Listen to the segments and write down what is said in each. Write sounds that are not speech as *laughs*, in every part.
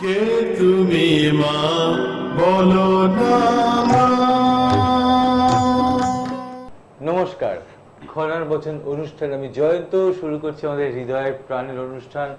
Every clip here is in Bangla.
কে তুমি মা? বলো না নমস্কার। খনার বচন অনুষ্ঠান, আমি জয়ন্ত। শুরু করছি আমাদের হৃদয়ের প্রাণের অনুষ্ঠান,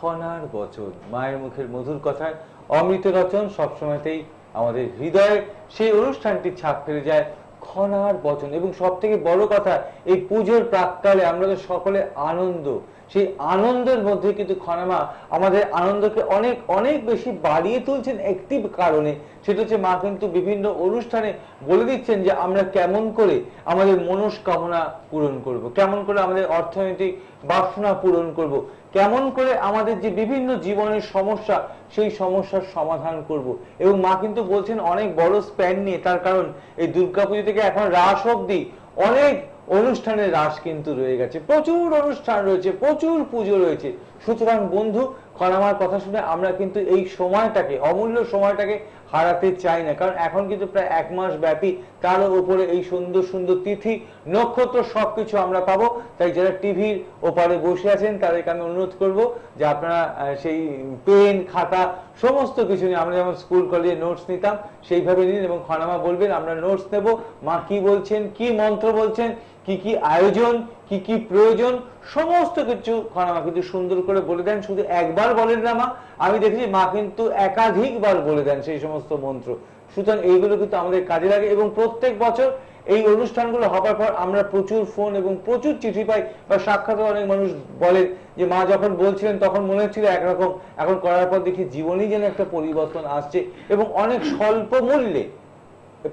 খনার বচন, মায়ের মুখের মধুর কথায়। অমৃত রচন, সবসময়তেই আমাদের হৃদয়ে। সেই অনুষ্ঠানটি ছাপ ফেলে যায় খনার বচন। এবং সব থেকে বড় কথা, এই পুজোর প্রাককালে আমরা তো সকলে আনন্দ সেই আনন্দের মধ্যে কিন্তু খনামা আমাদের আনন্দকে অনেক অনেক বেশি বাড়িয়ে তুলছেন একটি কারণে। সেটা হচ্ছে মা কিন্তু বিভিন্ন অনুষ্ঠানে বলে দিচ্ছেন যে আমরা কেমন করে আমাদের মনস্কামনা পূরণ করব। কেমন করে আমাদের অর্থনৈতিক বাসনা পূরণ করব। কেমন করে আমাদের যে বিভিন্ন জীবনের সমস্যা, সেই সমস্যার সমাধান করব। এবং মা কিন্তু বলছেন অনেক বড় স্প্যান নিয়ে, তার কারণ এই দুর্গাপুজো থেকে এখন রাস অব্দি অনেক অনুষ্ঠানের রাস কিন্তু রয়ে গেছে, প্রচুর অনুষ্ঠান রয়েছে, প্রচুর পুজো রয়েছে। সুতরাং বন্ধু, খনামার কথা শুনে আমরা কিন্তু এই সময়টাকে, অমূল্য সময়টাকে হারাতে চাই না, কারণ এখন কিন্তু প্রায় এক মাস ব্যাপী তার উপরে এই সুন্দর সুন্দর তিথি, নক্ষত্র সবকিছু আমরা পাবো। তাই যারা টিভির ওপারে বসে আছেন, তাদেরকে আমি অনুরোধ করব যে আপনারা সেই পেন, খাতা, সমস্ত কিছু নিয়ে আমরা যেমন স্কুল, কলেজে নোটস নিতাম, সেইভাবে নিন এবং খনামা বলবেন, আমরা নোটস নেব। মা কি বলছেন, কি মন্ত্র বলছেন কি কি আয়োজন, কি কি প্রয়োজন, সমস্ত কিছু খনামা কিন্তু সুন্দর করে বলে দেন। শুধু একবার বলেন না মা, আমি দেখেছি মা কিন্তু একাধিকবার বলে দেন সেই সমস্ত মন্ত্র। সুতরাং এইগুলো কিন্তু আমাদের কাজে লাগে এবং প্রত্যেক বছর এই অনুষ্ঠানগুলো হবার পর আমরা প্রচুর ফোন এবং প্রচুর চিঠি পাই বা সাক্ষাৎ অনেক মানুষ বলেন যে, মা যখন বলছিলেন তখন মনে হচ্ছিল একরকম। এখন করার পর দেখি জীবনেই যেন একটা পরিবর্তন আসছে এবং অনেক স্বল্প মূল্যে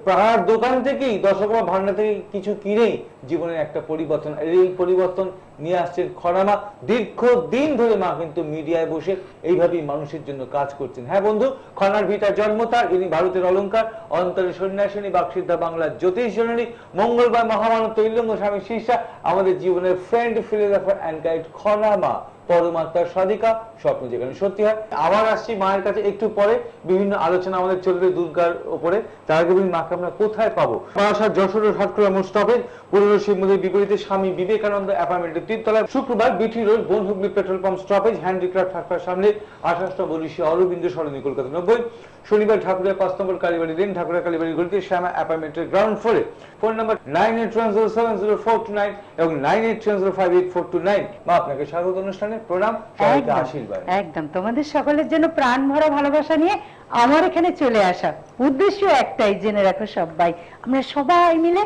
পাড়ার দোকান থেকেই দশকমা ভান্ডার থেকে কিছু কিনেই জীবনের একটা পরিবর্তন। এই পরিবর্তন নিয়ে আসছেন খরামা দীর্ঘ দিন ধরে মা কিন্তু মিডিয়ায় বসে এইভাবেই মানুষের জন্য কাজ করছেন। হ্যাঁ বন্ধু খনার ভিটার জন্ম তার, ইনি ভারতের অলঙ্কার অন্তরে সন্ন্যাসিনী বাকসিদ্ধা বাংলার জ্যোতিষ জননী, মঙ্গলবার মহামানব তৈলঙ্গ স্বামী শীর্ষা আমাদের জীবনের ফ্রেন্ড ফিলোগ্রাফার অ্যান্ড গাইড খনামা পরমাত্মার সাধিকা, স্বপ্ন যেখানে সত্যি হয়। আবার আসছি মায়ের কাছে একটু পরে। বিভিন্ন আলোচনা আমাদের চলবে দুর্গার উপরে তার আগে বলি, মাকে আমরা কোথায় পাবো? বারাসাত যশোর সাতক্ষীরা মোট স্টপেজ পুরনো শিব মন্দির বিপরীতে স্বামী বিবেকানন্দ অ্যাপার্টমেন্টের তিনতলায়। শুক্রবার B T road, Bonhooghly petrol pump stoppage handicraft থাকার সামনে আঠাশটা বলিশি অরবিন্দ সরণি কলকাতা নব্বই। শনিবার ঠাকুরের পাঁচ নম্বর কালীবাড়ি দিন ঠাকুরের কালীবাড়ি গলিতে শ্যামা অ্যাপার্টমেন্টের গ্রাউন্ড ফ্লোরে phone number nine eight one zero seven zero four two nine এবং nine eight one zero five eight four two nine মা, আপনাকে স্বাগত অনুষ্ঠানে প্রণাম একদম, আশীর্বাদ। একদম। তোমাদের সকলের জন্য প্রাণ ভরা ভালোবাসা নিয়ে আমার এখানে চলে আসা উদ্দেশ্য একটাই জেনে রাখো সবাই। আমরা সবাই মিলে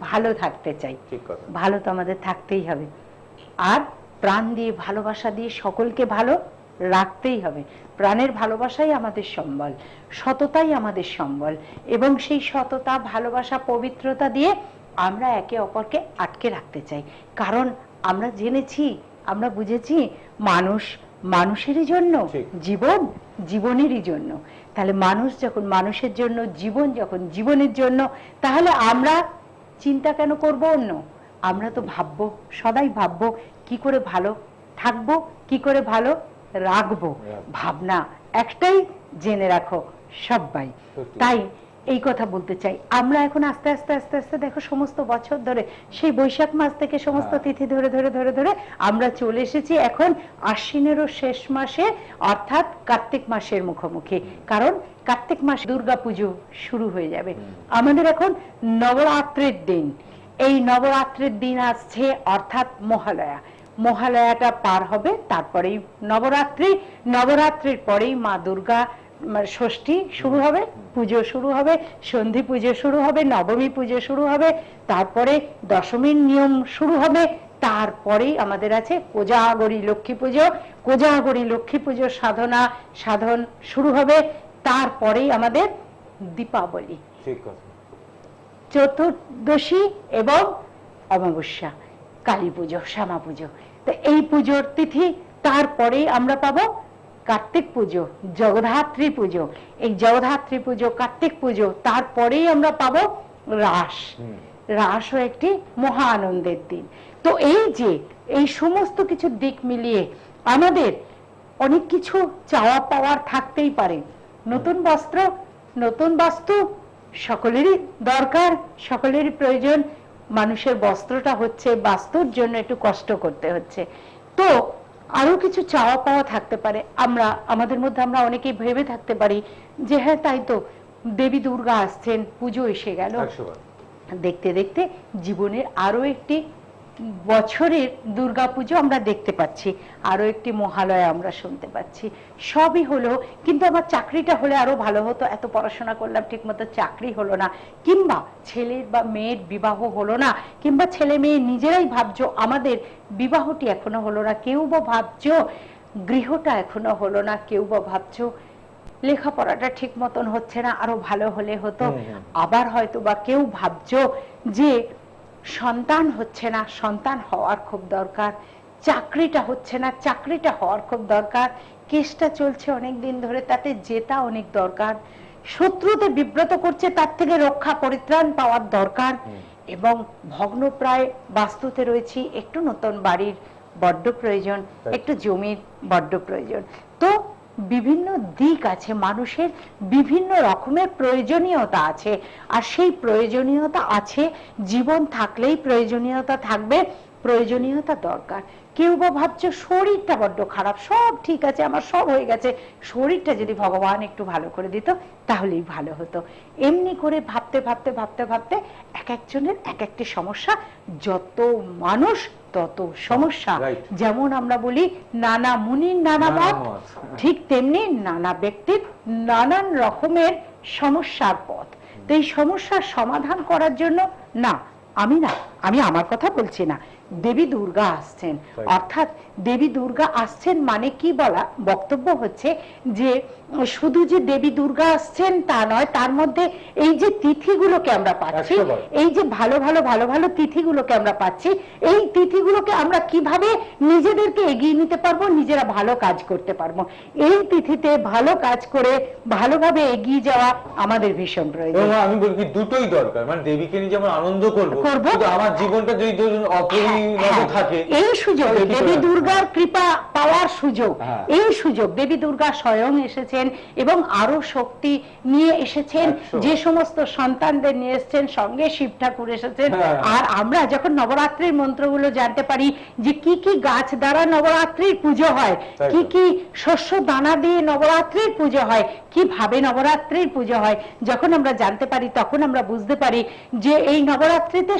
ভালো থাকতে চাই। ভালো তো আমাদের থাকতেই হবে। আর প্রাণ দিয়ে ভালোবাসা দিয়ে সকলকে ভালো রাখতেই হবে। প্রাণের ভালোবাসাই আমাদের সম্বল সততাই আমাদের সম্বল এবং সেই সততা ভালোবাসা পবিত্রতা দিয়ে আমরা একে অপরকে আটকে রাখতে চাই। কারণ আমরা জেনেছি আমরা বুঝেছি মানুষ মানুষেরই জন্য জীবন জীবনেরই জন্য। তাহলে মানুষ যখন মানুষের জন্য জীবন যখন জীবনের জন্য তাহলে আমরা চিন্তা কেন করব অন্য? আমরা তো ভাববো সদাই ভাববো কি করে ভালো থাকব কি করে ভালো রাখব? ভাবনা একটাই জেনে রাখো সবাই তাই এই কথা বলতে চাই। আমরা এখন আস্তে আস্তে আস্তে আস্তে দেখো সমস্ত বছর ধরে সেই বৈশাখ মাস থেকে সমস্ত হ্যাঁ। তিথি ধরে ধরে ধরে ধরে আমরা চলে এসেছি এখন আশ্বিনেরও শেষ মাসে অর্থাৎ কার্তিক মাসের মুখোমুখি। কারণ কার্তিক মাস দুর্গা পুজো শুরু হয়ে যাবে। আমাদের এখন নবরাত্রির দিন। এই নবরাত্রির দিন আসছে অর্থাৎ মহালয়া। মহালয়াটা পার হবে তারপরেই নবরাত্রি। নবরাত্রির পরেই মা দুর্গা মানে ষষ্ঠী শুরু হবে পুজো শুরু হবে সন্ধি পুজো শুরু হবে নবমী পুজো শুরু হবে তারপরে দশমীর নিয়ম শুরু হবে তারপরেই আমাদের আছে কোজাগরী লক্ষ্মী পুজো। কোজাগরী লক্ষ্মী পুজোর সাধনা সাধন শুরু হবে তারপরেই আমাদের দীপাবলি। চতুর্দশী এবং অমাবস্যা কালী পুজো শ্যামা পুজো। তো এই পুজোর তিথি তারপরেই আমরা পাবো কার্তিক পুজো জগদ্ধাত্রী পুজো। এই জগদ্ধাত্রী পুজো কার্তিক পুজো তারপরেই আমরা পাবো রাস। রাসও একটি মহা আনন্দের দিন। তো এই যে এই সমস্ত কিছু দিক মিলিয়ে আমাদের অনেক কিছু চাওয়া পাওয়ার থাকতেই পারে। নতুন বস্ত্র নতুন বাস্তু সকলেরই দরকার সকলেরই প্রয়োজন। মানুষের বস্ত্রটা হচ্ছে বাস্তুর জন্য একটু কষ্ট করতে হচ্ছে। তো আরও কিছু চাওয়া পাওয়া থাকতে পারে। আমরা আমাদের মধ্যে আমরা অনেকেই ভেবে থাকতে পারি যে হ্যাঁ তাই তো দেবী দুর্গা আসছেন পুজো এসে গেল। দেখতে দেখতে জীবনের আরও একটি বছরের দুর্গাপুজো আমরা দেখতে পাচ্ছি আরও একটি মহালয়া আমরা শুনতে পাচ্ছি। সবই হলো কিন্তু আমার চাকরিটা হলে আরও ভালো হতো এত পড়াশোনা করলাম ঠিকমতো চাকরি হলো না। কিংবা ছেলের বা মেয়ের বিবাহ হলো না কিংবা ছেলে মেয়ে নিজেরাই ভাবছ আমাদের বিবাহটি এখনও হলো না কেউ বা ভাবছ গৃহটা এখনও হলো না কেউ বা ভাবছ লেখাপড়াটা ঠিক মতন হচ্ছে না আরও ভালো হলে হতো। আবার হয়তো বা কেউ ভাবছ যে সন্তান হচ্ছে না সন্তান হওয়ার খুব দরকার। চাকরিটা হচ্ছে না চাকরিটা হওয়ার খুব দরকার। কেসটা চলছে অনেক দিন ধরে তাতে জেতা অনেক দরকার। শত্রুতে বিব্রত করছে তার থেকে রক্ষা পরিত্রাণ পাওয়ার দরকার। এবং ভগ্নপ্রায় বাস্তুতে রয়েছি একটু নতুন বাড়ির বড্ড প্রয়োজন একটু জমির বড্ড প্রয়োজন। তো বিভিন্ন দিক আছে, মানুষের বিভিন্ন রকমের প্রয়োজনীয়তা আছে। আর সেই প্রয়োজনীয়তা আছে, জীবন থাকলেই প্রয়োজনীয়তা থাকবে, প্রয়োজনীয়তা দরকার। কেউ বা ভাবছ শরীরটা বড্ড খারাপ সব ঠিক আছে আমার সব হয়ে গেছে। শরীরটা যদি ভগবান একটু ভালো করে দিত তাহলেই ভালো হতো। এমনি করে ভাবতে ভাবতে ভাবতে ভাবতে এক একজনের এক একটি সমস্যা যত মানুষ তত সমস্যা। যেমন আমরা বলি নানা মুনির নানা মত। ঠিক তেমনি নানা ব্যক্তির নানান রকমের সমস্যার পথ। তো এই সমস্যার সমাধান করার জন্য না আমি না। আমি আমার কথা বলছি না। দেবী দুর্গা আসছেন। অর্থাৎ দেবী দুর্গা আসছেন মানে কি বলা? বক্তব্য হচ্ছে যে শুধু যে দেবী দুর্গা আসছেন তা নয় তার মধ্যে এই যে তিথিগুলোকে আমরা পাচ্ছি এই যে ভালো ভালো ভালো ভালো তিথিগুলোকে আমরা পাচ্ছি এই তিথিগুলোকে আমরা কীভাবে নিজেদেরকে এগিয়ে নিতে পারব? নিজেরা ভালো কাজ করতে পারব। এই তিথিতে ভালো কাজ করে ভালোভাবে এগিয়ে যাওয়া আমাদের ভীষণ প্রয়োজন। আমি বলি দুটোই দরকার। মানে দেবীকে নিয়ে যেমন আনন্দ করব করব। আমার জীবনটা যদি ধরুন অপরিণত হ্যাঁ, থাকে এই সুযোগ দেবী? দুর্গার কৃপা পাওয়ার সুযোগ হ্যাঁ। এই সুযোগ দেবী দুর্গা স্বয়ং এসেছেন এবং আরও শক্তি নিয়ে এসেছেন যে সমস্ত সন্তানদের নিয়ে এসেছেন সঙ্গে শিব ঠাকুর এসেছেন হ্যাঁ। আর আমরা যখন নবরাত্রির মন্ত্রগুলো জানতে পারি যে কি কি গাছ দ্বারা নবরাত্রির পুজো হয় কি কি শস্য দানা দিয়ে নবরাত্রির পুজো হয় কীভাবে নবরাত্রির পুজো হয় যখন আমরা জানতে পারি তখন আমরা বুঝতে পারি যে এই নবরাত্রিতে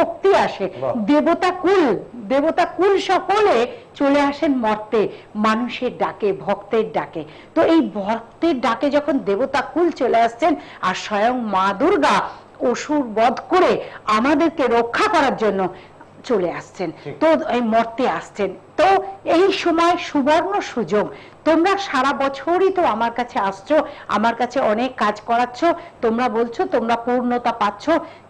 সর্বশক্তি আসে। দেবতা কুল দেবতা কুল সকলে চলে আসেন মর্তে মানুষের ডাকে ভক্তের ডাকে। তো এই ভক্তের ডাকে যখন দেবতা কুল চলে আসছেন আর স্বয়ং মা দুর্গা অসুর বধ করে আমাদেরকে রক্ষা করার জন্য চলে আসছেন। তো এই মর্তে আসছেন। তো এই সময় সুবর্ণ সুযোগ। তোমরা সারা বছরই তো আমার কাছে আসছো আমার কাছে অনেক কাজ করাচ্ছ। তোমরা বলছো তোমরা পূর্ণতা পাচ্ছ।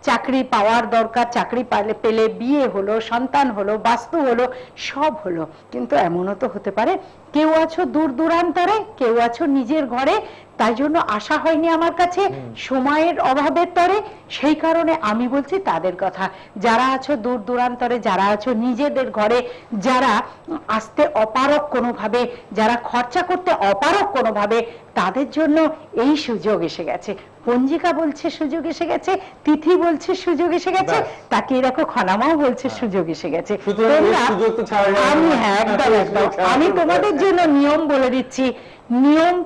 চাকরি পাওয়ার দরকার চাকরি পালে পেলে বিয়ে হলো সন্তান হলো বাস্তু হলো সব হলো। কিন্তু এমনও তো হতে পারে কেউ আছো দূর দূরান্তরে কেউ আছো নিজের ঘরে তাই জন্য আশা হয়নি আমার কাছে সময়ের অভাবের তরে। সেই কারণে আমি বলছি তাদের কথা। যারা আছো দূর দূরান্তরে যারা আছো নিজেদের ঘরে যারা আসতে অপারক কোনোভাবে যারা খরচা করতে অপারক কোনোভাবে তাদের জন্য এই সুযোগ এসে গেছে। পঞ্জিকা বলছে সুযোগ এসে গেছে তিথি বলছে সুযোগ এসে গেছে তাকে এরকম খনামাও বলছে সুযোগ এসে গেছে। আমি হ্যাঁ একদম একদম। আমি তোমাদের জন্য নিয়ম বলে দিচ্ছি। নিয়ম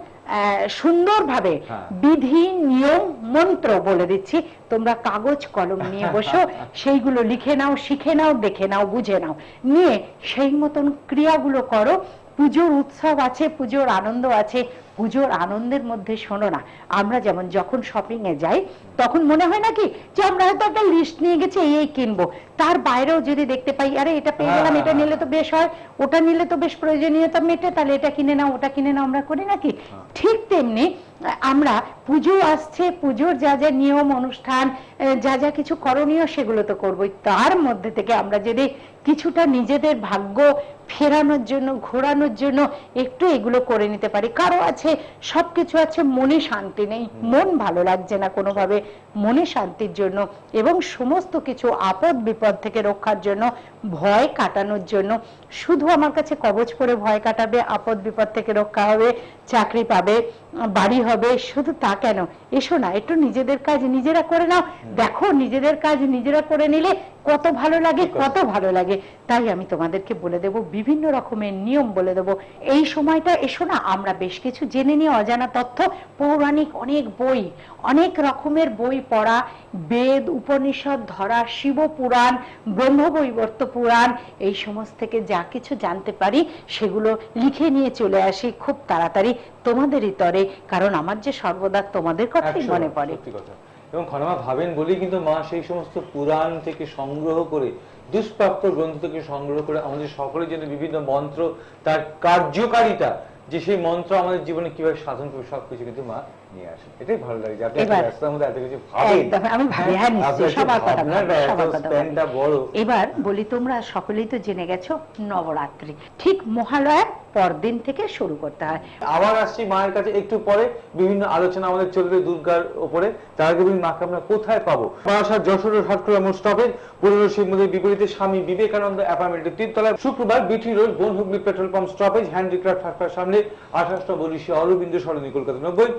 সুন্দরভাবে হ্যাঁ। বিধি নিয়ম মন্ত্র বলে দিচ্ছি। তোমরা কাগজ কলম নিয়ে বসো। *laughs* সেইগুলো লিখে নাও শিখে নাও দেখে নাও বুঝে নাও। নিয়ে সেই মতন ক্রিয়াগুলো করো। পুজোর উৎসব আছে পুজোর আনন্দ আছে পুজোর আনন্দের মধ্যে শোনো না আমরা যেমন যখন শপিং এ যাই তখন মনে হয় নাকি যে আমরা হয়তো একটা লিস্ট নিয়ে গেছি এই এই কিনবো। তার বাইরেও যদি দেখতে পাই আরে এটা পেয়ে গেলাম হ্যাঁ, এটা হ্যাঁ, নিলে তো বেশ হয় ওটা নিলে তো বেশ প্রয়োজনীয়তা মেটে তাহলে এটা কিনে নাও ওটা কিনে নাও আমরা করি নাকি? ঠিক তেমনি আমরা পুজো আসছে পুজোর যা যা নিয়ম অনুষ্ঠান যা যা কিছু করণীয় সেগুলো তো করবোই। তার মধ্যে থেকে আমরা যদি কিছুটা নিজেদের ভাগ্য ফেরানোর জন্য ঘোরানোর জন্য একটু এগুলো করে নিতে পারি। কারও আছে সবকিছু আছে মনে শান্তি নেই। মন ভালো লাগছে না কোনোভাবে। মনে শান্তির জন্য এবং সমস্ত কিছু আপদ বিপদ থেকে রক্ষার জন্য ভয় কাটানোর জন্য। শুধু আমার কাছে কবচ পরে ভয় কাটাবে আপদ বিপদ থেকে রক্ষা হবে চাকরি পাবে বাড়ি হবে। শুধু তা কেন? এসো না একটু নিজেদের কাজ নিজেরা করে নাও। দেখো নিজেদের কাজ নিজেরা করে নিলে কত ভালো লাগে কত ভালো লাগে। তাই আমি তোমাদেরকে বলে দেব বিভিন্ন রকমের নিয়ম বলে দেব। এই সময়টা এসো না আমরা বেশ কিছু জেনে নিয়ে অজানা তথ্য পৌরাণিক অনেক বই অনেক রকমের বই পড়া বেদ উপনিষদ ধরা শিব পুরাণ ব্রহ্মবৈবর্ত পুরাণ এই সমস্ত থেকে যা কিছু জানতে পারি সেগুলো লিখে নিয়ে চলে আসি খুব তাড়াতাড়ি তোমাদেরই তরে কারণ আমার যে সর্বদা তোমাদের কথাই মনে পড়ে। এবং খনামা ভাবেন বলেই কিন্তু মা সেই সমস্ত পুরাণ থেকে সংগ্রহ করে দুষ্প্রাপ্য গ্রন্থ থেকে সংগ্রহ করে আমাদের সকলের জন্য বিভিন্ন মন্ত্র তার কার্যকারিতা যে সেই মন্ত্র আমাদের জীবনে কীভাবে সাধন করবে সবকিছু কিন্তু মা নিয়ে আসে এটাই ভালো লাগে যে আপনি এত ব্যস্ততার মধ্যে এত কিছু ভাবেন। আমি ভাবি, হ্যাঁ, নিশ্চয়ই, আপনার যে সবার কথা ভাবি, ভাবনাটা, এত সবার কথা span টা ভাবি। বড়। এবার বলি তোমরা সকলেই তো জেনে গেছো নবরাত্রি। ঠিক মহালয়ার পরদিন থেকে শুরু করতে হয়। আবার আসছি মায়ের কাছে একটু পরে। বিভিন্ন আলোচনা আমাদের চলবে দুর্গার উপরে তার আগে বলি মাকে আমরা কোথায় পাবো? বারাসাত যশোর হাটকুড়া মোট স্টপেজ পুরনো শিব মন্দির বিপরীতে স্বামী বিবেকানন্দ অ্যাপার্টমেন্টের তিনতলায় শুক্রবার B T road Bonhooghly petrol pump stoppage handicraft ফাঁকটার সামনে আঠাশটা বলিশি অরবিন্দ সরণি কলকাতা নব্বই।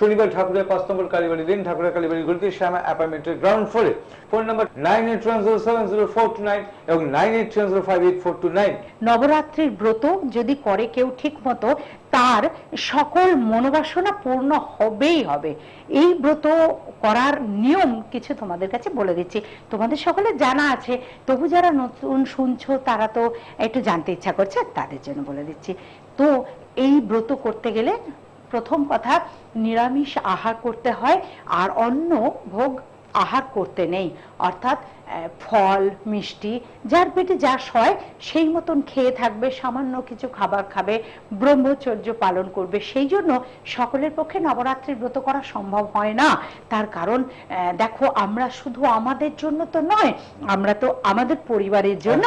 শনিবার ঠাকুরের পাঁচ নম্বর কালীবাড়ি লেন ঠাকুরের কালীবাড়ি গলিতে শ্যামা অ্যাপার্টমেন্টের গ্রাউন্ড ফ্লোরে phone number nine eight one zero seven zero four two nine এবং nine eight zero five eight four two nine নবরাত্রির ব্রত যদি করে কেউ ঠিক মতো তার সকল মনোবাসনা পূর্ণ হবেই হবে। এই ব্রত করার নিয়ম কিছু তোমাদের কাছে বলে দিচ্ছি। তোমাদের সকলে জানা আছে, তবু যারা নতুন শুনছো তারা তো একটু জানতে ইচ্ছা করছে তাদের জন্য বলে দিচ্ছি। তো এই ব্রত করতে গেলে প্রথম কথা, নিরামিষ আহার করতে হয়, আর অন্য ভোগ আহার করতে নেই। অর্থাৎ ফল মিষ্টি যার পেটে যা সয় সেই মতন খেয়ে থাকবে সামান্য কিছু খাবার খাবে ব্রহ্মচর্য পালন করবে। সেই জন্য সকলের পক্ষে নবরাত্রির ব্রত করা সম্ভব হয় না। তার কারণ দেখো আমরা শুধু আমাদের জন্য তো নয় আমরা তো আমাদের পরিবারের জন্য।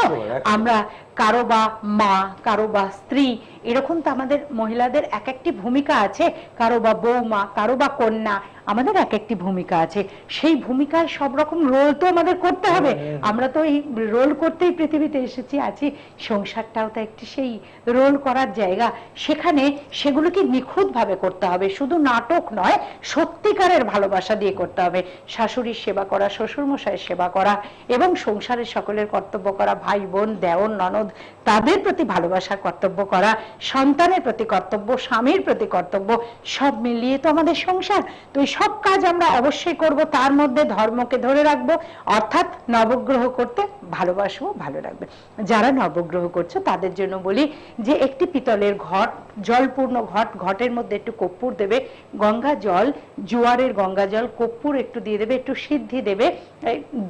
আমরা কারও বা মা কারও বা স্ত্রী এরকম তো আমাদের মহিলাদের এক একটি ভূমিকা আছে। কারও বা বৌমা কারও বা কন্যা আমাদের এক একটি ভূমিকা আছে। সেই ভূমিকায় সব রকম রোল তো আমাদের করতে হবে। আমরা তো এই রোল করতেই পৃথিবীতে এসেছি আছি। সংসারটাও তো একটি সেই রোল করার জায়গা। সেখানে সেগুলোকে নিখুঁত ভাবে করতে হবে। শুধু নাটক নয় সত্যিকারের ভালোবাসা দিয়ে করতে হবে। শাশুড়ির সেবা করা শ্বশুর মশাইয়ের সেবা করা এবং সংসারের সকলের কর্তব্য করা ভাই বোন দেওর ননদ তাদের প্রতি ভালোবাসার কর্তব্য করা সন্তানের প্রতি কর্তব্য স্বামীর প্রতি কর্তব্য সব মিলিয়ে তো আমাদের সংসার। তো এই সব কাজ আমরা অবশ্যই করব। তার মধ্যে ধর্মকে ধরে রাখব। অর্থাৎ নবগ্রহ করতে ভালোবাসবো ভালো রাখবে যারা নবগ্রহ করছ, তাদের জন্য বলি যে একটি পিতলের ঘট, জলপূর্ণ ঘট, ঘটের মধ্যে একটু কর্পূর দেবে, গঙ্গা জল, জোয়ারের গঙ্গা জল, কর্পূর একটু দিয়ে দেবে, একটু সিদ্ধি দেবে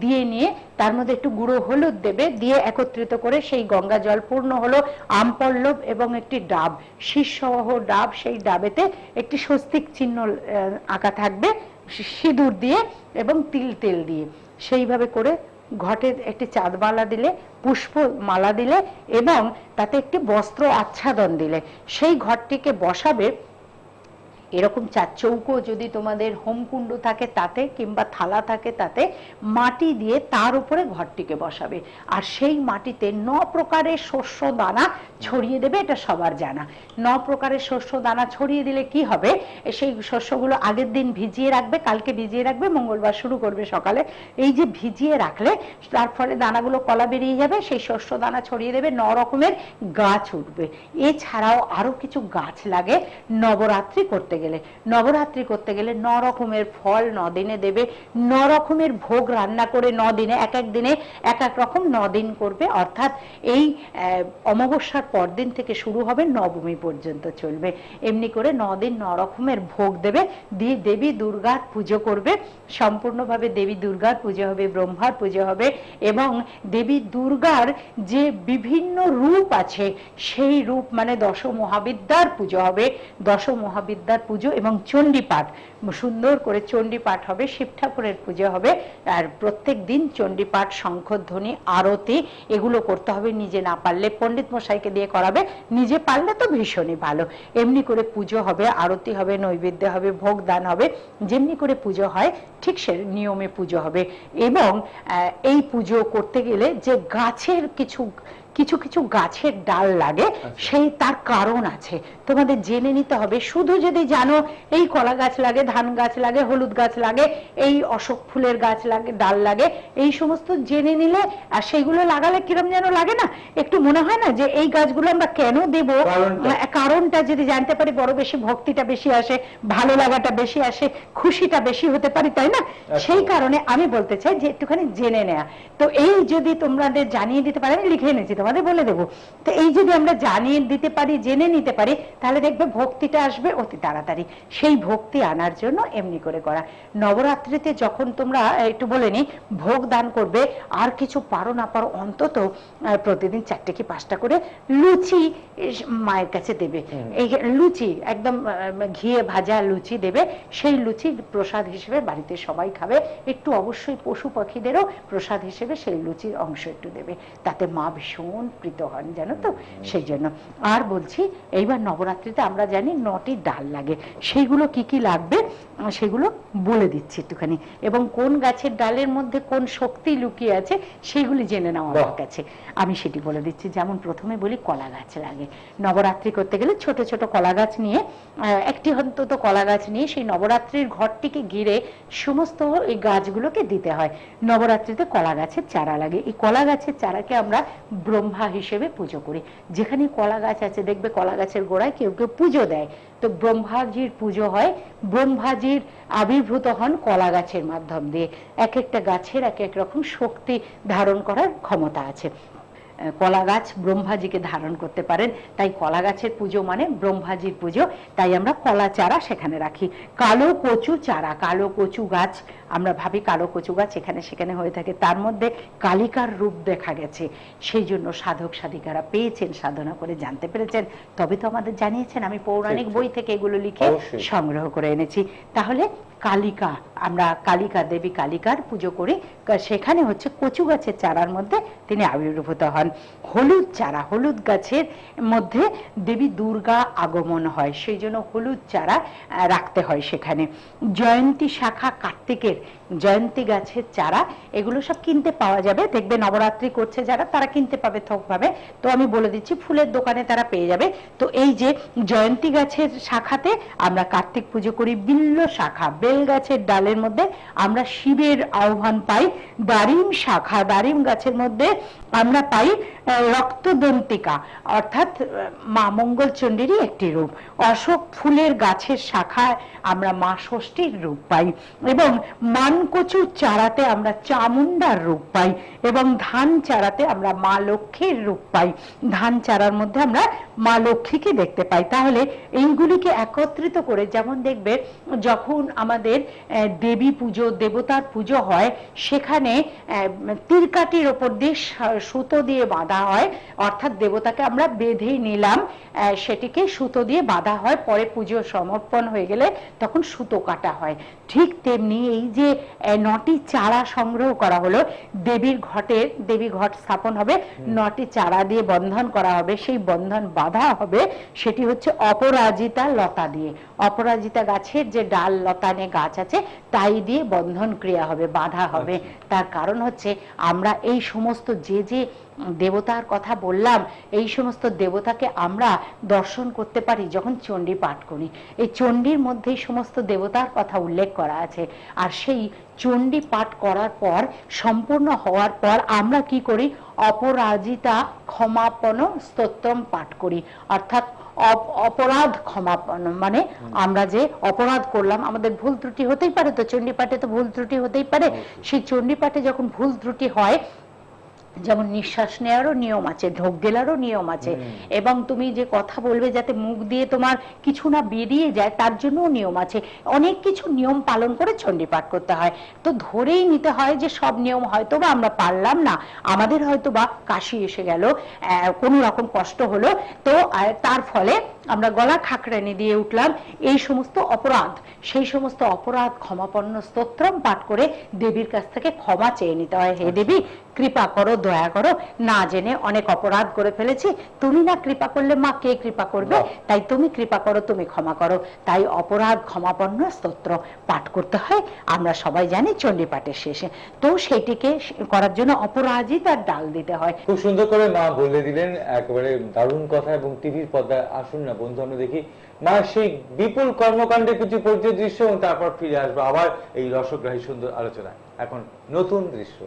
দিয়ে নিয়ে তার মধ্যে একটু গুঁড়ো হলুদ দেবে, দিয়ে একত্রিত করে সেই গঙ্গা জল পূর্ণ হলো আমপল্লব এবং একটি ডাব শীর্ষসহ ডাব, সেই ডাবেতে একটি স্বস্তিক চিহ্ন আঁকা থাকবে সিঁদুর দিয়ে এবং তিল, তেল দিয়ে। সেইভাবে করে ঘটে একটি চাঁদমালা দিলে পুষ্প মালা দিলে এবং তাতে একটি বস্ত্র আচ্ছাদন দিলে। সেই ঘরটিকে বসাবে এরকম চার চৌকো যদি তোমাদের হোমকুণ্ড থাকে তাতে কিংবা থালা থাকে তাতে মাটি দিয়ে তার উপরে ঘরটিকে বসাবে। আর সেই মাটিতে ন প্রকারের শস্য দানা ছড়িয়ে দেবে, এটা সবার জানা। ন প্রকারের শস্য দানা ছড়িয়ে দিলে কি হবে? সেই শস্যগুলো আগের দিন ভিজিয়ে রাখবে, কালকে ভিজিয়ে রাখবে, মঙ্গলবার শুরু করবে সকালে। এই যে ভিজিয়ে রাখলে তার ফলে দানাগুলো কলা বেরিয়ে যাবে, সেই শস্য দানা ছড়িয়ে দেবে, ন রকমের গাছ উঠবে। এছাড়াও আরও কিছু গাছ লাগে নবরাত্রি করতে গেলে, নবরাত্রি করতে গেলে ন রকমের ফল ন দিনে দেবে ন রকমের ভোগ রান্না করে ন দিনে এক এক দিনে এক এক রকম ন দিন করবে। অর্থাৎ এই অমাবস্যার পরদিন থেকে শুরু হবে, নবমী পর্যন্ত চলবে। এমনি করে ন দিন ন রকমের ভোগ দেবে, দিয়ে দেবী দুর্গার পুজো করবে। সম্পূর্ণভাবে দেবী দুর্গার পুজো হবে, ব্রহ্মার পুজো হবে, এবং দেবী দুর্গার যে বিভিন্ন রূপ আছে, সেই রূপ মানে দশ মহাবিদ্যার পুজো হবে। দশ মহাবিদ্যার পুজো এবং চণ্ডী পাঠ। সুন্দর করে চণ্ডী পাঠ হবে, শিব ঠাকুরের পুজো হবে, আর প্রত্যেক দিন চণ্ডী পাঠ, শঙ্খধ্বনি, আরতি, এগুলো করতে হবে, নিজে না পারলে পণ্ডিত মশাইকে দিয়ে করাবে, নিজে পারলে তো ভীষণই ভালো। এমনি করে পুজো হবে, আরতি হবে, নৈবেদ্য হবে ভোগ দান হবে, যেমনি করে পুজো হয়, ঠিক সে নিয়মে পুজো হবে। এবং এই পুজো করতে গেলে যে গাছের কিছু কিছু কিছু গাছের ডাল লাগে সেই তার কারণ আছে। তোমাদের জেনে নিতে হবে শুধু যদি জানো এই কলা গাছ লাগে ধান গাছ লাগে হলুদ গাছ লাগে এই অশোক ফুলের গাছ লাগে ডাল লাগে এই সমস্ত জেনে নিলে আর সেইগুলো লাগালে কিরম যেন লাগে না? একটু মনে হয় না যে এই গাছগুলো আমরা কেন দেব? কারণটা? যদি জানতে পারি বড় বেশি ভক্তিটা বেশি আসে ভালো লাগাটা বেশি আসে খুশিটা বেশি হতে পারি তাই না? সেই কারণে আমি বলতে চাই যে একটুখানি জেনে নেয়া। তো এই যদি তোমাদের জানিয়ে দিতে পারে আমি লিখে এনেছি তোমাদের বলে দেবো। তো এই যদি আমরা জানিয়ে দিতে পারি জেনে নিতে পারি তাহলে দেখবে ভক্তিটা আসবে অতি তাড়াতাড়ি। সেই ভক্তি আনার জন্য এমনি করে করা। নবরাত্রিতে যখন তোমরা একটু বলে নি ভোগ দান করবে আর কিছু পারো না পারো অন্তত প্রতিদিন চারটে কি পাঁচটা করে লুচি মায়ের কাছে দেবে। এই লুচি একদম ঘিয়ে ভাজা লুচি দেবে। সেই লুচি প্রসাদ হিসেবে বাড়িতে সবাই খাবে। একটু অবশ্যই পশু পাখিদেরও প্রসাদ হিসেবে সেই লুচির অংশ একটু দেবে। তাতে মা ভীষণ প্রীত হন জানো তো? সেই জন্য। আর বলছি এইবার নবরাত্রিতে আমরা জানি নটি ডাল লাগে। সেইগুলো কি কি লাগবে? সেগুলো বলে দিচ্ছি একটুখানি। এবং কোন গাছের ডালের মধ্যে কোন শক্তি লুকিয়ে আছে সেইগুলি জেনে নাও আমার কাছে। আমি সেটি বলে দিচ্ছি। যেমন প্রথমে বলি কলা গাছ লাগে। নবরাত্রি করতে গেলে ছোট ছোট কলা গাছ নিয়ে আহ, একটি অন্তত কলা গাছ নিয়ে সেই নবরাত্রির ঘরটিকে ঘিরে সমস্ত এই গাছগুলোকে দিতে হয়। নবরাত্রিতে কলা গাছের চারা লাগে। এই কলা গাছের চারাকে আমরা ব্রহ্মা হিসেবে পুজো করি। যেখানে কলা গাছ আছে, দেখবে কলা গাছের গোড়ায় কেউ কেউ পুজো দেয়। তো ব্রহ্মাজির পুজো হয়, ব্রহ্মাজির আবির্ভূত হন কলা গাছের মাধ্যম দিয়ে। এক একটা গাছের এক এক রকম শক্তি ধারণ করার ক্ষমতা আছে। কলা গাছ ব্রহ্মাজিকে ধারণ করতে পারেন, তাই কলা গাছের পুজো মানে ব্রহ্মাজির পুজো, তাই আমরা কলা চারা সেখানে রাখি। কালো কচু চারা, কালো কচু গাছ আমরা ভাবি কালো কচু গাছ এখানে সেখানে হয়ে থাকে। তার মধ্যে কালিকার রূপ দেখা গেছে। সেই জন্য সাধক সাধিকারা পেয়েছেন সাধনা করে জানতে পেরেছেন। তবে তো আমাদের জানিয়েছেন আমি পৌরাণিক বই থেকে এগুলো লিখে সংগ্রহ করে এনেছি। তাহলে কালিকা আমরা কালিকা দেবী কালিকার পুজো করি। সেখানে হচ্ছে কচু গাছের চারার মধ্যে তিনি আবির্ভূত হন। হলুদ চারা হলুদ গাছের মধ্যে দেবী দুর্গা আগমন হয়। সেই জন্য হলুদ চারা রাখতে হয় সেখানে। জয়ন্তী শাখা কার্তিকের জয়ন্তী গাছের চারা, এগুলো সব কিনতে পাওয়া যাবে। দেখবে নবরাত্রি করছে যারা, তারা কিনতে পাবে, থোক তো আমি বলে দিচ্ছি, ফুলের দোকানে তারা পেয়ে যাবে। তো এই যে জয়ন্তী গাছের শাখাতে আমরা কার্তিক পুজো করি বিল্ল শাখা। বেল গাছের ডালের মধ্যে আমরা শিবের আহ্বান পাই, দারিম শাখা, দারিম গাছের মধ্যে আমরা পাই রক্তদন্তিকা। অর্থাৎ মা মঙ্গলচণ্ডীরই একটি রূপ। অশোক ফুলের গাছের শাখায় আমরা মা ষষ্ঠীর রূপ পাই। এবং মানকচুর চারাতে আমরা চামুন্ডার রূপ পাই এবং ধান চারাতে আমরা মা লক্ষ্মীর রূপ পাই। ধান চারার মধ্যে আমরা মা লক্ষ্মীকে দেখতে পাই। তাহলে এইগুলিকে একত্রিত করে যেমন দেখবে যখন আমাদের দেবী পুজো দেবতার পুজো হয় সেখানে আহ, তীরকাঠির ওপর দিয়ে সুতো দিয়ে বাঁধা হয়। অর্থাৎ দেবতাকে আমরা বেঁধে নিলাম সেটিকে সুতো দিয়ে বাঁধা হয়। পরে পুজো সমর্পণ হয়ে গেলে তখন সুতো কাটা হয়। ঠিক তেমনি এই যে নটি চারা সংগ্রহ করা হলো দেবীর ঘটের দেবী ঘট স্থাপন হবে নটি চারা দিয়ে বন্ধন করা হবে সেই বন্ধন বাধা হবে সেটি হচ্ছে অপরাজিতা লতা দিয়ে। অপরাজিতা গাছের যে ডাল লতানে গাছ আছে তাই দিয়ে বন্ধন ক্রিয়া হবে বাঁধা হবে। তার কারণ হচ্ছে আমরা এই সমস্ত যে যে দেবতার কথা বললাম এই সমস্ত দেবতাকে আমরা দর্শন করতে পারি যখন চণ্ডী পাঠ করি। এই চণ্ডীর মধ্যেই সমস্ত দেবতার কথা উল্লেখ করা আছে। আর সেই চণ্ডী পাঠ করার পর সম্পূর্ণ হওয়ার পর আমরা কি করি? অপরাজিতা ক্ষমাপন স্তোত্রম পাঠ করি। অর্থাৎ অপরাধ ক্ষমা মানে আমরা যে অপরাধ করলাম আমাদের ভুল ত্রুটি হতেই পারে তো চণ্ডীপাঠে তো ভুল ত্রুটি হতেই পারে। সেই চণ্ডীপাঠে যখন ভুল ত্রুটি হয় যেমন নিঃশ্বাস নেওয়ারও নিয়ম আছে ঢোক গেলারও নিয়ম আছে এবং তুমি যে কথা বলবে যাতে মুখ দিয়ে তোমার কিছু না বেরিয়ে যায় তার জন্যও নিয়ম আছে। অনেক কিছু নিয়ম পালন করে চণ্ডী পাঠ করতে হয়। তো ধরেই নিতে হয় যে সব নিয়ম হয়তো বা আমরা পারলাম না। আমাদের হয়তো বা কাশি এসে গেল কোনো রকম কষ্ট হলো। তো তার ফলে আমরা গলা খাকরানি দিয়ে উঠলাম। এই সমস্ত অপরাধ সেই সমস্ত অপরাধ ক্ষমাপন্ন স্তোত্রম পাঠ করে দেবীর কাছ থেকে ক্ষমা চেয়ে নিতে হয়। হে দেবী কৃপা করো দয়া করো। না জেনে অনেক অপরাধ করে ফেলেছি। তুমি না কৃপা করলে মা কে কৃপা করবে? তাই তুমি কৃপা করো তুমি ক্ষমা করো। তাই অপরাধ ক্ষমাপন্ন স্তোত্র পাঠ করতে হয়। আমরা সবাই জানি চণ্ডী পাঠের শেষে। তো সেটিকে করার জন্য অপরাজিতার ডাল দিতে হয়। খুব সুন্দর করে মা বলে দিলেন একেবারে দারুণ কথা এবং টিভির পর্দায় আসুন না বন্ধু আমরা দেখি মা সেই বিপুল কর্মকাণ্ডের কিছু পরিচয় দৃশ্য এবং তারপর ফিরে আসব আবার এই রসগ্রাহী সুন্দর আলোচনা এখন নতুন দৃশ্য।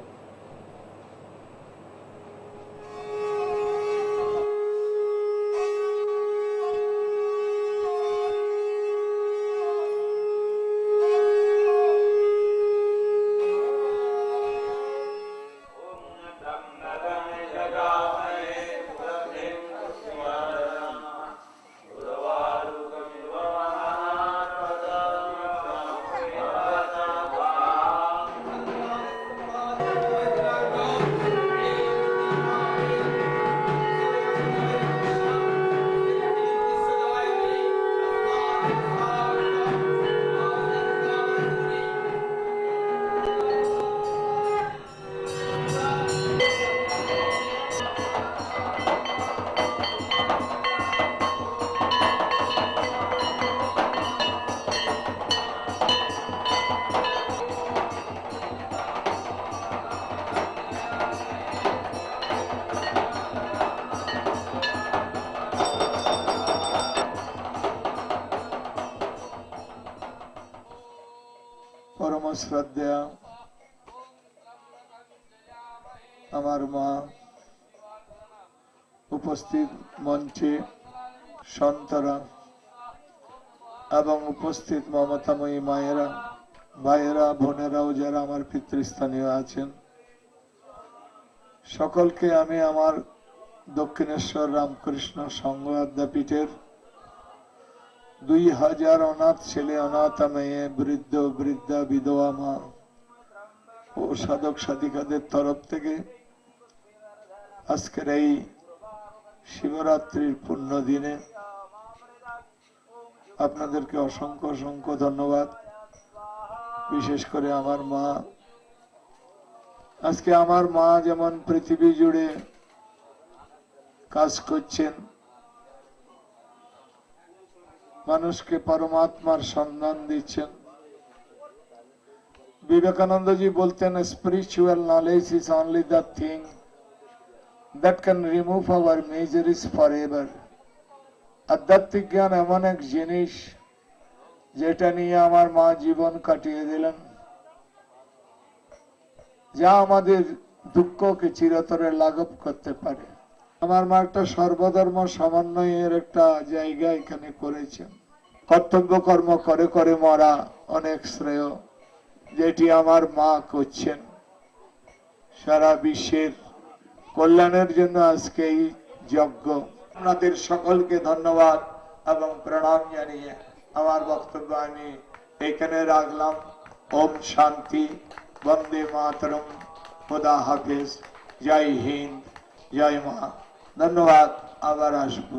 উপস্থিত মঞ্চে সন্তরা এবং উপস্থিত মমতাময়ী মায়েরা, ভাইয়েরা, বোনেরাও যারা আমার পিতৃস্থানীয় আছেন। সকলকে আমি আমার দক্ষিণেশ্বর রামকৃষ্ণ সংঘ আদ্যাপীঠের দুই হাজার অনাথ ছেলে, অনাথ মেয়ে, বৃদ্ধ, বৃদ্ধা, বিধবা মা ও সাধক সাধিকাদের তরফ থেকে আজকের এই শিবরাত্রির পূর্ণ দিনে আপনাদেরকে অসংখ্য অসংখ্য ধন্যবাদ। বিশেষ করে আমার মা। আজকে আমার মা যেমন পৃথিবী জুড়ে কাজ করছেন, মানুষকে পরমাত্মার সন্ধান দিচ্ছেন। বিবেকানন্দজি বলতেন spiritual knowledge is only the thing can remove our miseries for ever আধ্যাত্মিক জ্ঞান এমন এক জিনিস যেটা নিয়ে আমার মা জীবন কাটিয়ে দিলেন, যা আমাদের দুঃখকে চিরতরে লাঘব করতে পারে। আমার মা একটা সর্বধর্ম সমন্বয়ের একটা জায়গা এখানে করেছেন। কর্তব্য কর্ম করে করে মরা অনেক শ্রেয় যেটি আমার মা করছেন। সারা বিশ্বের কল্যাণের জন্য আজকে এই যজ্ঞ আপনাদের সকলকে ধন্যবাদ এবং প্রণাম জানিয়ে আমার বক্তব্য আমি এখানে রাখলাম ওম শান্তি বন্দে মাতরম খুদা হাফিজ জয় হিন্দ জয় মা ধন্যবাদ আবার আসবো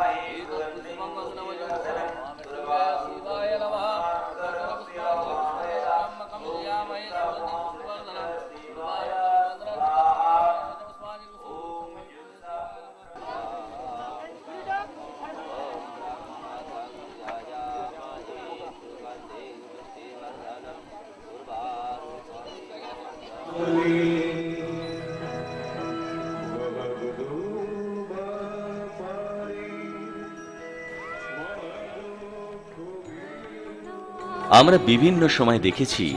আমরা বিভিন্ন সময় দেখেছি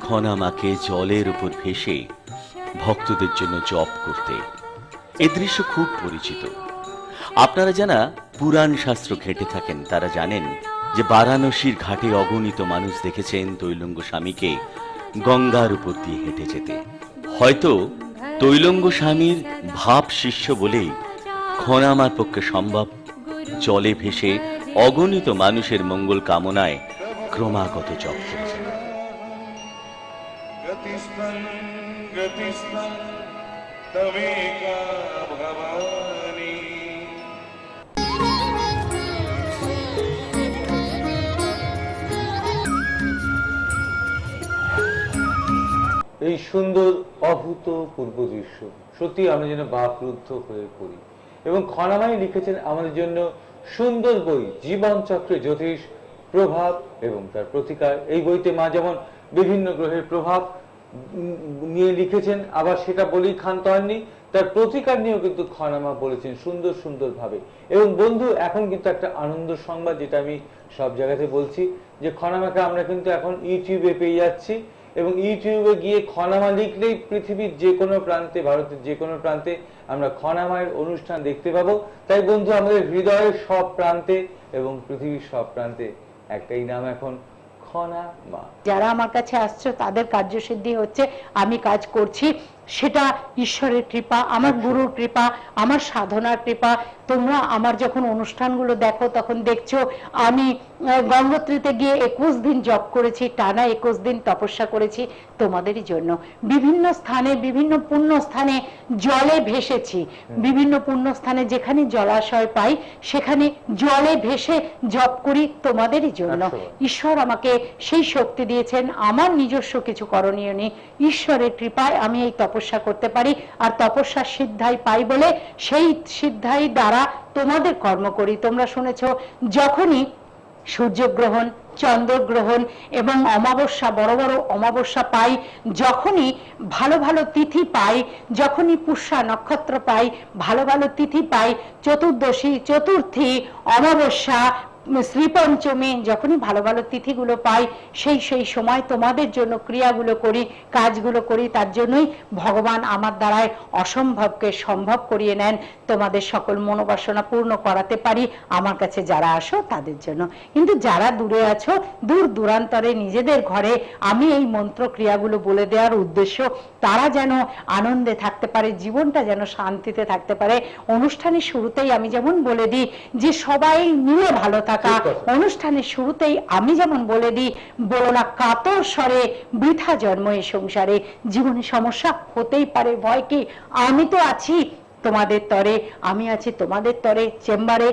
খনা মাকে জলের উপর ভেসে ভক্তদের জন্য জপ করতে। এ দৃশ্য খুব পরিচিত। আপনারা যারা পুরাণ শাস্ত্র ঘেটে থাকেন, তারা জানেন যে বারাণসীর ঘাটে অগণিত মানুষ দেখেছেন তৈলঙ্গ স্বামীকে গঙ্গার উপর দিয়ে হেঁটে যেতে। হয়তো তৈলঙ্গ স্বামীর ভাব শিষ্য বলেই খনামার পক্ষে সম্ভব। জলে ভেসে অগণিত মানুষের মঙ্গল কামনায় ক্রমাগত চক্র এই সুন্দর অভূত পূর্ব দৃশ্য সত্যি আমরা যেন বাকরুদ্ধ হয়ে পড়ি। এবং খনামাই লিখেছেন আমাদের জন্য সুন্দর বই জীবন চক্রে জ্যোতিষ প্রভাব এবং তার প্রতিকার। এই বইতে মা যেমন বিভিন্ন গ্রহের প্রভাব নিয়ে লিখেছেন, আবার সেটা বলেই ক্ষান্ত হননি, তার প্রতিকার নিয়েও কিন্তু খনামা বলেছেন সুন্দর সুন্দর ভাবে এবং বন্ধু, এখন কিন্তু একটা আনন্দ সংবাদ যেটা আমি সব জায়গাতে বলছি, যে খনামাকে আমরা কিন্তু এখন ইউটিউবে পেয়ে যাচ্ছি এবং ইউটিউবে গিয়ে খনামা লিখলেই পৃথিবীর যে কোনো প্রান্তে, ভারতের যে কোনো প্রান্তে আমরা খনামায়ের অনুষ্ঠান দেখতে পাবো। তাই বন্ধু, আমাদের হৃদয়ের সব প্রান্তে এবং পৃথিবীর সব প্রান্তে একটাই নাম এখন খনা মা। যারা আমার কাছে আসছে, তাদের কার্যসিদ্ধি হচ্ছে, আমি কাজ করছি। সেটা ঈশ্বরের কৃপা আমার গুরুর কৃপা আমার সাধনার কৃপা। তোমরা আমার যখন অনুষ্ঠানগুলো দেখো তখন দেখছ আমি গঙ্গোত্রীতে গিয়ে একুশ দিন জপ করেছি টানা একুশ দিন তপস্যা করেছি তোমাদেরই জন্য। বিভিন্ন স্থানে বিভিন্ন পুণ্য স্থানে জলে ভেসেছি। বিভিন্ন পুণ্য স্থানে যেখানে জলাশয় পাই সেখানে জলে ভেসে জপ করি তোমাদেরই জন্য। ঈশ্বর আমাকে সেই শক্তি দিয়েছেন। আমার নিজস্ব কিছু করণীয় নেই। ঈশ্বরের কৃপায় আমি এই তপস্যা করতে পারি, আর তপস্যা সিদ্ধাই পাই বলে সেই সিদ্ধাই দ্বারা তোমাদের কর্ম করি। তোমরা শুনেছ, যখনই সূর্যগ্রহণ, চন্দ্রগ্রহণ এবং অমাবস্যা, বড় বড় অমাবস্যা পাই, যখনই ভালো ভালো তিথি পাই, যখনই পুষ্যা নক্ষত্র পাই, ভালো ভালো তিথি পাই, চতুর্দশী, চতুর্থী, অমাবস্যা শ্রীপঞ্চমী যখনই ভালো ভালো তিথিগুলো পাই, সেই সেই সময় তোমাদের জন্য ক্রিয়াগুলো করি, কাজগুলো করি, তার জন্যই ভগবান আমার দ্বারায় অসম্ভবকে সম্ভব করিয়ে নেন। তোমাদের সকল মনোবাসনা পূর্ণ করাতে পারি, আমার কাছে যারা আসো তাদের জন্য। কিন্তু যারা দূরে আছো, দূর দূরান্তরে নিজেদের ঘরে, আমি এই মন্ত্র ক্রিয়াগুলো বলে দেওয়ার উদ্দেশ্য, তারা যেন আনন্দে থাকতে পারে, জীবনটা যেন শান্তিতে থাকতে পারে। অনুষ্ঠানের শুরুতেই আমি যেমন বলে দিই যে সবাই মিলে ভালো থাকা ঠিক কথা। অনুষ্ঠানের শুরুতেই আমি যেমন বলে দিই বলো না কাতর স্বরে বৃথা জন্ম এই সংসারে। জীবনে সমস্যা হতেই পারে ভয় কি? আমি তো আছি তোমাদের তরে আমি আছি তোমাদের তরে চেম্বারে।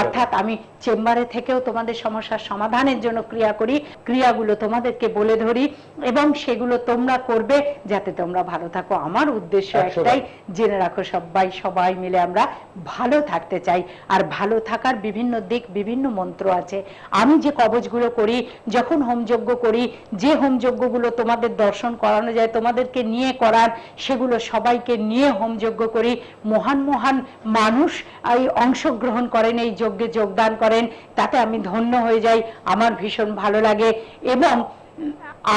অর্থাৎ আমি চেম্বারে থেকেও তোমাদের সমস্যার সমাধানের জন্য ক্রিয়া করি ক্রিয়াগুলো তোমাদেরকে বলে ধরি এবং সেগুলো তোমরা করবে যাতে তোমরা ভালো থাকো। আমার উদ্দেশ্য একটাই জেনে রাখো সবাই সবাই মিলে আমরা ভালো থাকতে চাই। আর ভালো থাকার বিভিন্ন দিক বিভিন্ন মন্ত্র আছে। আমি যে কবচগুলো করি যখন হোমযজ্ঞ করি যে হোমযজ্ঞগুলো তোমাদের দর্শন করানো যায় তোমাদেরকে নিয়ে করার সেগুলো সবাইকে নিয়ে হোমযজ্ঞ করি। মহান মহান মানুষ এই অংশগ্রহণ করেন, এই যজ্ঞে যোগদান করেন, তাতে আমি ধন্য হয়ে যাই। আমার ভীষণ ভালো লাগে এবং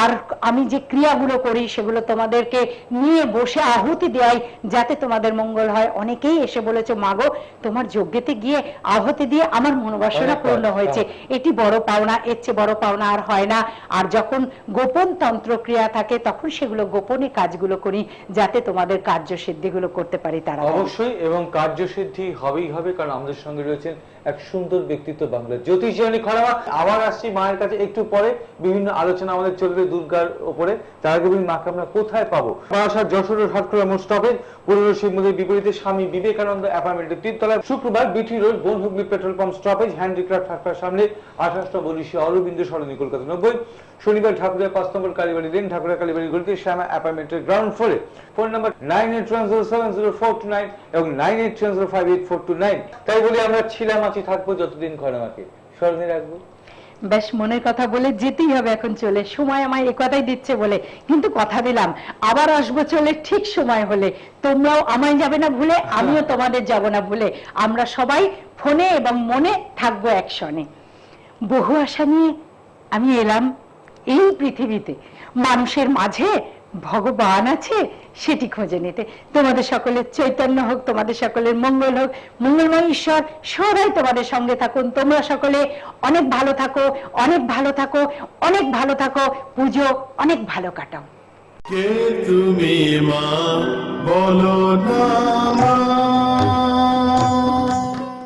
আর আমি যে ক্রিয়াগুলো করি সেগুলো তোমাদেরকে নিয়ে বসে আহুতি দেওয়াই যাতে তোমাদের মঙ্গল হয়। অনেকেই এসে বলেছে মাগো তোমার যজ্ঞেতে গিয়ে আহুতি দিয়ে আমার মনোবাসনা পূর্ণ হয়েছে। এটি বড় পাওনা এর চেয়ে বড় পাওনা আর হয় না। আর যখন গোপন তন্ত্র ক্রিয়া থাকে তখন সেগুলো গোপনে কাজগুলো করি যাতে তোমাদের কার্যসিদ্ধিগুলো করতে পারি তারা অবশ্যই এবং কার্যসিদ্ধি হবেই হবে কারণ আমাদের সঙ্গে রয়েছেন এক সুন্দর ব্যক্তিত্ব বাংলার জ্যোতিষ জানি খরামা আবার আসছি মায়ের কাছে একটু পরে। বিভিন্ন আলোচনা আমাদের চলবে দুর্গার ওপরে। তার আগে বলি মাকে আমরা কোথায় পাবো? বারাসাত যশোরের হটকরা মোট স্টপেজ। পুরনো শিব মন্দির বিপরীতে স্বামী বিবেকানন্দ অ্যাপার্টমেন্টের তিনতলায় শুক্রবার B T road, Bonhooghly petrol pump stoppage, handicraft হাটকার সামনে আঠাশটা বলিশি অরবিন্দ সরণি, কলকাতা নব্বই। শনিবার ঠাকুরের পাঁচ নম্বর কালীবাড়ি লেন, ঠাকুরের কালীবাড়ি গলিতে শ্যামা অ্যাপার্টমেন্টের গ্রাউন্ড ফ্লোরে। Phone number nine eight one zero seven zero four two nine এবং nine eight one zero five eight four two nine. তাই বলি আমরা ছিলাম আছি থাকব, যতদিন খরামাকে স্মরণে রাখব। বেশ, মনের কথা বলে যেতেই হবে এখন চলে। সময় আমায় এ কথাই দিচ্ছে বলে। কিন্তু কথা দিলাম, আবার আসব চলে ঠিক সময় হলে। তোমরাও আমায় যাবে না ভুলে, আমিও তোমাদের যাব না ভুলে। আমরা সবাই ফোনে এবং মনে থাকব একসনে বহু আশা নিয়ে আমি এলাম এই পৃথিবীতে। মানুষের মাঝে ভগবান আছে সেটি খুঁজে নিতে। তোমাদের সকলের চৈতন্য হোক, তোমাদের সকলের মঙ্গল হোক, মঙ্গলময় ঈশ্বর, সবাই তোমাদের সঙ্গে থাকুন। তোমরা সকলে অনেক ভালো থাকো, অনেক ভালো থাকো, অনেক ভালো থাকো। পুজো অনেক ভালো কাটাও। কে তুমি মা? বলো না